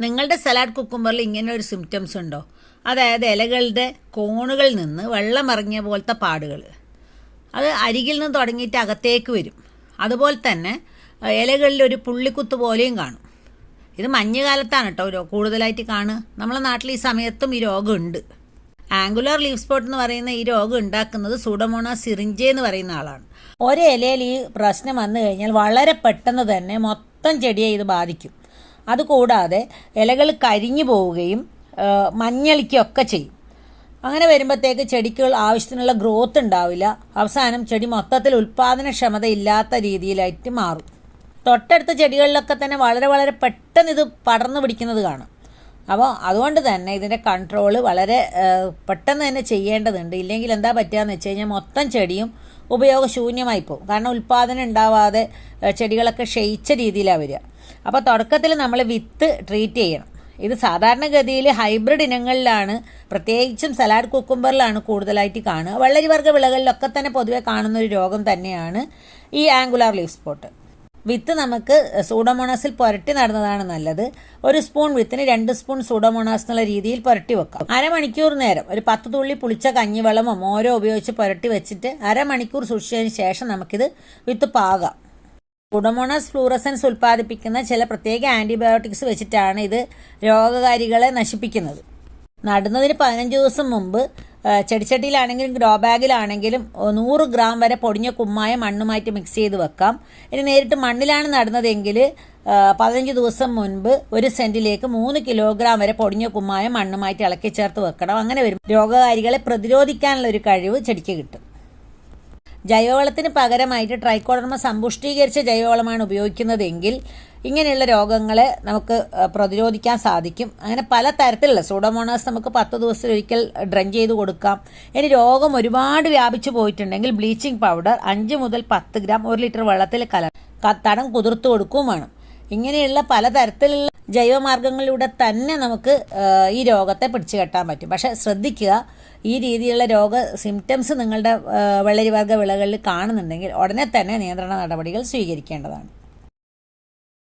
നിങ്ങളുടെ സലാഡ് കുക്കുമ്പറിൽ ഇങ്ങനെ ഒരു സിംറ്റംസ് ഉണ്ടോ? അതായത് ഇലകളുടെ കോണുകളിൽ നിന്ന് വെള്ളം ഇറങ്ങിയ പോലത്തെ പാടുകൾ. അത് അരികിൽ നിന്ന് തുടങ്ങിയിട്ട് അകത്തേക്ക് വരും. അതുപോലെ തന്നെ ഇലകളിൽ ഒരു പുള്ളിക്കുത്ത് പോലെയും കാണും. ഇത് മഞ്ഞുകാലത്താണ് കേട്ടോ കൂടുതലായിട്ട് കാണുക. നമ്മളെ നാട്ടിൽ ഈ സമയത്തും ഈ രോഗമുണ്ട്. ആംഗുലർ ലീഫ് സ്പോട്ട് എന്ന് പറയുന്ന ഈ രോഗം ഉണ്ടാക്കുന്നത് സുഡമോണ സിറിഞ്ചെ എന്ന് പറയുന്ന ആളാണ്. ഒരു ഇലയിൽ ഈ പ്രശ്നം വന്നു കഴിഞ്ഞാൽ വളരെ പെട്ടെന്ന് തന്നെ മൊത്തം ചെടിയെ ഇത് ബാധിക്കും. അതുകൂടാതെ ഇലകൾ കരിഞ്ഞു പോവുകയും മഞ്ഞളിക്കുകയൊക്കെ ചെയ്യും. അങ്ങനെ വരുമ്പോഴത്തേക്ക് ചെടികൾ ആവശ്യത്തിനുള്ള ഗ്രോത്ത് ഉണ്ടാവില്ല. അവസാനം ചെടി മൊത്തത്തിൽ ഉൽപ്പാദനക്ഷമത ഇല്ലാത്ത രീതിയിലായിട്ട് മാറും. തൊട്ടടുത്ത ചെടികളിലൊക്കെ തന്നെ വളരെ വളരെ പെട്ടെന്ന് ഇത് പടർന്നു പിടിക്കുന്നത് കാണാം. അപ്പോൾ അതുകൊണ്ട് തന്നെ ഇതിന്റെ കൺട്രോൾ വളരെ പെട്ടെന്ന് തന്നെ ചെയ്യേണ്ടതുണ്ട്. ഇല്ലെങ്കിൽ എന്താ പറ്റുകയെന്ന് വെച്ച് കഴിഞ്ഞാൽ മൊത്തം ചെടിയും ഉപയോഗശൂന്യമായി പോകും. കാരണം ഉൽപ്പാദനം ഉണ്ടാവാതെ ചെടികളൊക്കെ ക്ഷയിച്ച രീതിയിലാണ് വരിക. അപ്പോൾ തുടക്കത്തിൽ നമ്മൾ വിത്ത് ട്രീറ്റ് ചെയ്യണം. ഇത് സാധാരണഗതിയിൽ ഹൈബ്രിഡ് ഇനങ്ങളിലാണ് പ്രത്യേകിച്ചും സലാഡ് കുക്കുംബറിലാണ് കൂടുതലായിട്ട് കാണുക. വെള്ളരിവർഗ വിളകളിലൊക്കെ തന്നെ പൊതുവെ കാണുന്ന ഒരു രോഗം തന്നെയാണ് ഈ ആംഗുലാർ ലീഫ് സ്പോട്ട് വിത്ത് നമുക്ക് സൂഡോമോണാസിൽ പുരട്ടി നടന്നതാണ് നല്ലത്. ഒരു സ്പൂൺ വിത്തിന് രണ്ട് സ്പൂൺ സൂഡോമോണാസ് എന്നുള്ള രീതിയിൽ പുരട്ടി വെക്കാം. അരമണിക്കൂർ നേരം ഒരു പത്ത് തുള്ളി പുളിച്ച കഞ്ഞിവെള്ളമോ മോരോ ഉപയോഗിച്ച് പുരട്ടി വെച്ചിട്ട് അരമണിക്കൂർ സൂക്ഷിച്ചതിന് ശേഷം നമുക്കിത് വിത്ത് പാകാം. കുഡമോണസ് ഫ്ലൂറസൻസ് ഉൽപ്പാദിപ്പിക്കുന്ന ചില പ്രത്യേക ആന്റിബയോട്ടിക്സ് വെച്ചിട്ടാണ് ഇത് രോഗകാരികളെ നശിപ്പിക്കുന്നത്. നടുന്നതിന് പതിനഞ്ച് ദിവസം മുമ്പ് ചെടിച്ചട്ടിയിലാണെങ്കിലും ഗ്രോ ബാഗിലാണെങ്കിലും നൂറ് ഗ്രാം വരെ പൊടിഞ്ഞ കുമ്മായ മണ്ണുമായിട്ട് മിക്സ് ചെയ്ത് വെക്കാം. ഇനി നേരിട്ട് മണ്ണിലാണ് നടുന്നതെങ്കിൽ പതിനഞ്ച് ദിവസം മുൻപ് ഒരു സെന്റിലേക്ക് മൂന്ന് കിലോഗ്രാം വരെ പൊടിഞ്ഞ കുമ്മായ മണ്ണുമായിട്ട് ഇളക്കി ചേർത്ത് വെക്കണം. അങ്ങനെ വരും. രോഗകാരികളെ പ്രതിരോധിക്കാനുള്ള ഒരു കഴിവ് ചെടിക്ക് കിട്ടും. ജൈവവളത്തിന് പകരമായിട്ട് ട്രൈക്കോഡർമ സമ്പുഷ്ടീകരിച്ച ജൈവവളമാണ് ഉപയോഗിക്കുന്നതെങ്കിൽ ഇങ്ങനെയുള്ള രോഗങ്ങളെ നമുക്ക് പ്രതിരോധിക്കാൻ സാധിക്കും. അങ്ങനെ പല തരത്തിലുള്ള സൂഡോമോണാസ് നമുക്ക് പത്ത് ദിവസത്തിൽ ഒരിക്കൽ ഡ്രൻ ചെയ്ത് കൊടുക്കാം. ഇനി രോഗം ഒരുപാട് വ്യാപിച്ചു പോയിട്ടുണ്ടെങ്കിൽ ബ്ലീച്ചിങ് പൗഡർ അഞ്ച് മുതൽ പത്ത് ഗ്രാം ഒരു ലിറ്റർ വെള്ളത്തിൽ കല തടം കുതിർത്ത് കൊടുക്കുകയും വേണം. ഇങ്ങനെയുള്ള പലതരത്തിലുള്ള ജൈവമാർഗങ്ങളിലൂടെ തന്നെ നമുക്ക് ഈ രോഗത്തെ പിടിച്ചു കെട്ടാൻ പറ്റും. പക്ഷെ ശ്രദ്ധിക്കുക ഈ രീതിയിലുള്ള രോഗ സിംറ്റംസ് നിങ്ങളുടെ വെള്ളരിവർഗ വിളകളിൽ കാണുന്നുണ്ടെങ്കിൽ ഉടനെ തന്നെ നിയന്ത്രണ നടപടികൾ സ്വീകരിക്കേണ്ടതാണ്.